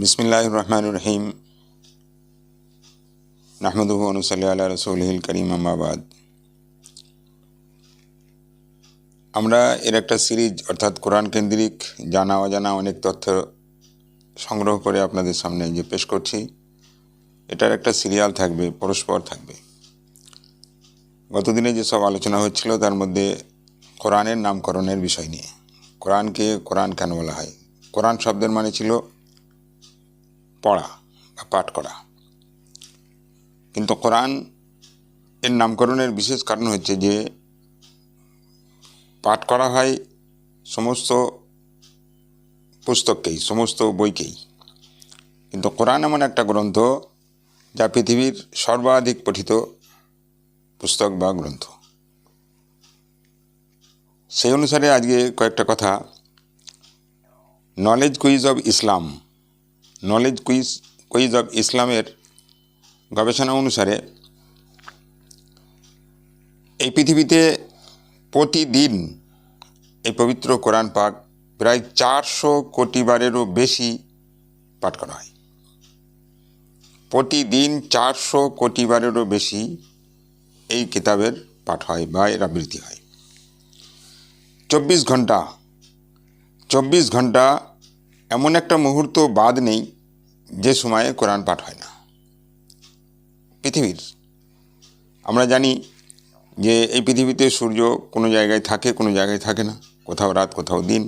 বিসমিল্লাহ রহমান রহিম নাহমদুহ অনুসাল্লি আল্লাহ রসুলহিল করিম আমাবাদ আমরা এর একটা সিরিজ, অর্থাৎ কোরআন কেন্দ্রিক জানা অজানা অনেক তথ্য সংগ্রহ করে আপনাদের সামনে যে পেশ করছি, এটার একটা সিরিয়াল থাকবে, পরস্পর থাকবে। গতদিনে যেসব আলোচনা হচ্ছিল, তার মধ্যে কোরআনের নামকরণের বিষয় নিয়ে। কোরআনকে কোরআন কেন বলা হয়? কোরআন শব্দের মানে ছিল পড়া বা পাঠ করা। কিন্তু কোরআন এর নামকরণের বিশেষ কারণ হচ্ছে যে, পাঠ করা হয় সমস্ত পুস্তককেই, সমস্ত বইকেই। কিন্তু কোরআন এমন একটা গ্রন্থ যা পৃথিবীর সর্বাধিক পঠিত পুস্তক বা গ্রন্থ। সেই অনুসারে আজকে কয়েকটা কথা। Knowledge quiz of Islam knowledge quiz quiz of ইসলামের গবেষণা অনুসারে এই পৃথিবীতে প্রতিদিন এই পবিত্র কোরআন পাক প্রায় চারশো কোটি বারেরও বেশি পাঠ করা হয়। প্রতিদিন চারশো কোটি বারেরও বেশি এই কিতাবের পাঠ হয় বা এর আবৃত্তি হয়। চব্বিশ ঘণ্টা চব্বিশ ঘণ্টা এমন একটা মুহূর্ত বাদ নেই যে সময়ে কোরআন পাঠ হয় না। পৃথিবীর, আমরা জানি যে এই পৃথিবীতে সূর্য কোনো জায়গায় থাকে, কোনো জায়গায় থাকে না, কোথাও রাত, কোথাও দিন।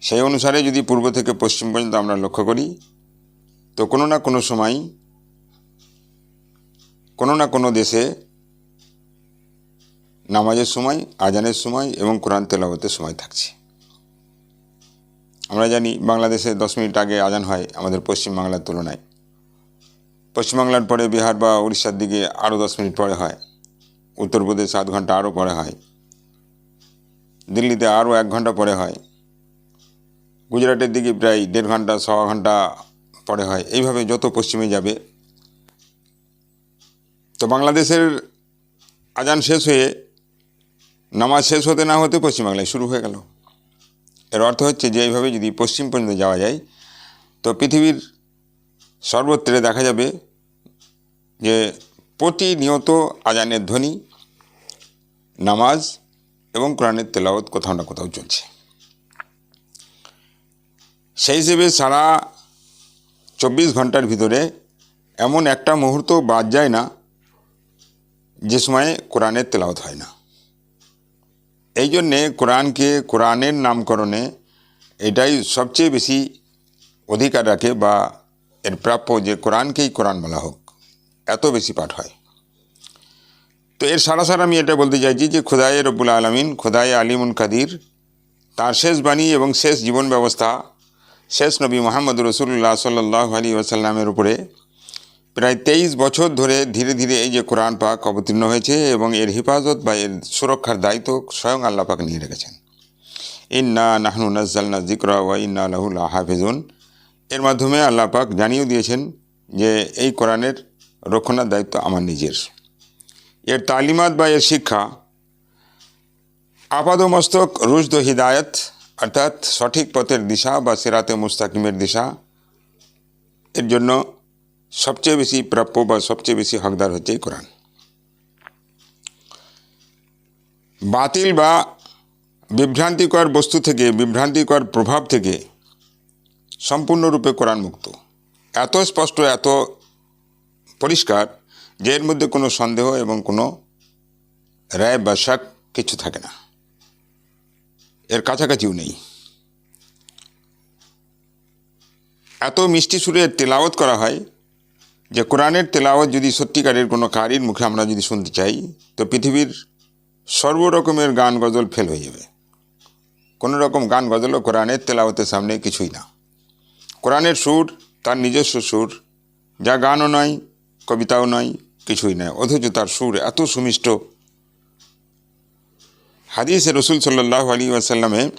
সেই অনুসারে যদি পূর্ব থেকে পশ্চিম পর্যন্ত আমরা লক্ষ্য করি, তো কোনো না কোনো সময় কোনো না কোনো দেশে নামাজের সময়, আজানের সময় এবং কোরআন তেলাবতের সময় থাকছে। আমরা জানি বাংলাদেশে দশ মিনিট আগে আজান হয় আমাদের পশ্চিমবাংলার তুলনায়। পশ্চিমবাংলার পরে বিহার বা উড়িষ্যার দিকে আরও দশ মিনিট পরে হয়। উত্তরপ্রদেশ আধ ঘণ্টা আরও পরে হয়। দিল্লিতে আরও এক ঘণ্টা পরে হয়। গুজরাটের দিকে প্রায় দেড় ঘণ্টা ছ ঘণ্টা পরে হয়। এইভাবে যত পশ্চিমে যাবে। তো বাংলাদেশের আজান শেষ হয়ে নামাজ শেষ হতে না হতে পশ্চিমবাংলায় শুরু হয়ে গেল। এর অর্থ হচ্ছে যে এইভাবে যদি পশ্চিম পর্যন্ত যাওয়া যায়, তো পৃথিবীর সর্বত্রে দেখা যাবে যে প্রতিনিয়ত আজানের ধ্বনি, নামাজ এবং কোরআনের তেলাওয়াত কোথাও না কোথাও চলছে। সেই হিসেবে সারা চব্বিশ ঘণ্টার ভিতরে এমন একটা মুহূর্ত বাদ যায় না যে সময়ে কোরআনের তেলাওয়াত হয় না। এই জন্যে কোরআনকে, কোরআনের নামকরণে এটাই সবচেয়ে বেশি অধিকার রাখে বা এর প্রাপ্য যে কোরআনকেই কোরআন বলা হোক, এত বেশি পাঠ হয়। তো এর সারাসার আমি এটা বলতে চাইছি যে খোদায় রব্বুল আলমিন, খোদায় আলিমুন কাদির, তার শেষ বাণী এবং শেষ জীবন ব্যবস্থা, শেষ নবী মোহাম্মদ রসুল্লাহ সাল্লাহ আলী ওসাল্লামের উপরে প্রায় তেইশ বছর ধরে ধীরে ধীরে এই যে কোরআন পাক অবতীর্ণ হয়েছে এবং এর হেফাজত বা এর সুরক্ষার দায়িত্ব স্বয়ং আল্লাহ পাক নিয়ে রেখেছেন। ইন্না নাহনু নাজ্জালনা জিকরা ওয়া ইন্না লাহুল হাফিজুন এর মাধ্যমে আল্লাহ পাক জানিয়েও দিয়েছেন যে এই কোরআনের রক্ষণার দায়িত্ব আমার নিজের। এর তালিমাত বা এর শিক্ষা আপাদমস্তক রুশদ হিদায়ত, অর্থাৎ সঠিক পথের দিশা বা সেরাতে মুস্তাকিমের দিশা, এর জন্য সবচেয়ে বেশি প্রাপ্য বা সবচেয়ে বেশি হকদার হচ্ছে এই কোরআন। বাতিল বা বিভ্রান্তিকর বস্তু থেকে, বিভ্রান্তিকর প্রভাব থেকে সম্পূর্ণরূপে কোরআন মুক্ত। এত স্পষ্ট, এত পরিষ্কার যে এর মধ্যে কোনো সন্দেহ এবং কোনো রায় বা শাক কিছু থাকে না। এর কাছাকাছিও নেই। এত মিষ্টি সুরে তেলাওয়াত করা হয় যে কোরআনের তেলাওয়াত যদি সত্যিকারের কোনো কারির মুখে আমরা যদি শুনতে চাই, তো পৃথিবীর সর্বরকমের গান গজল ফেল হয়ে যাবে। কোনো রকম গান গজলও কোরআনের তেলাওয়াতের সামনে কিছুই না। কোরআনের সুর, তার নিজস্ব সুর, যা গানও নয়, কবিতাও নয়, কিছুই নয়। অথচ তার সুর এত সুমিষ্ট। হাদিসে রসুল সাল্লাহ আলী আসাল্লামে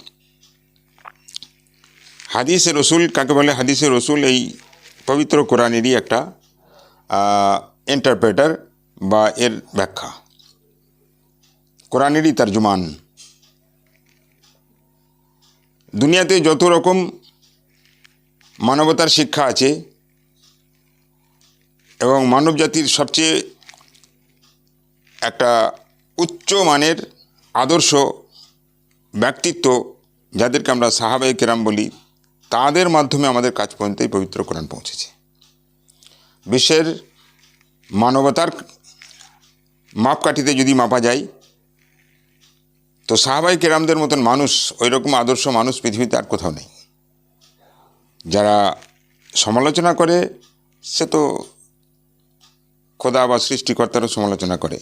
হাদিসে রসুল, কাকে বলে হাদিসে রসুল, এই পবিত্র কোরআনেরই একটা ইন্টারপ্রেটার বা এর ব্যাখ্যা। কোরআনেরই তার্জুমান। দুনিয়াতে যত রকম মানবতার শিক্ষা আছে এবং মানব জাতির সবচেয়ে একটা উচ্চ মানের আদর্শ ব্যক্তিত্ব যাদেরকে আমরা সাহাবাই কেরাম বলি, তাদের মাধ্যমে আমাদের কাজ পর্যন্ত এই পবিত্র কোরআন পৌঁছেছে। বিশ্বের মানবতার মাপকাঠিতে যদি মাপা যায়, তো সাহাবাই কেরামদের মতন মানুষ ওই রকম আদর্শ মানুষ পৃথিবীতে আর কোথাও নেই। যারা সমালোচনা করে, সে তো খোদা বা সৃষ্টিকর্তারও সমালোচনা করে।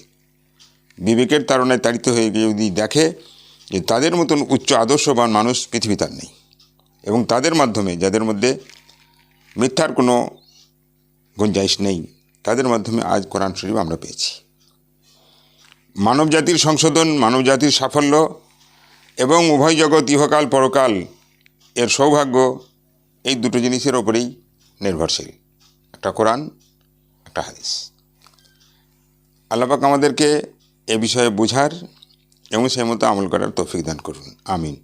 বিবেকের তারণায় তাড়িত হয়ে গিয়ে যদি দেখে যে তাদের মতন উচ্চ আদর্শবান মানুষ পৃথিবীতে আর নেই। এবং তাদের মাধ্যমে, যাদের মধ্যে মিথ্যার কোনো গুঞ্জাইশ নেই। তাদের মাধ্যমে আজ কোরআন শরীফ আমরা পেয়েছি। মানবজাতির সংশোধন, মানবজাতির সাফল্য এবং উভয় জগৎ ইহকাল পরকাল এর সৌভাগ্য, এই দুটো জিনিসের ওপরেই নির্ভরশীল। একটা কোরআন, একটা হাদিস। আল্লাপাক আমাদেরকে এ বিষয়ে বোঝার এবং সেই মতো আমল করার তৌফিক দান করুন। আমিন।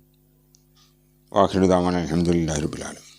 ওয়াখিরুদ্দামান আলহামদুলিল্লাহ রবিল আলম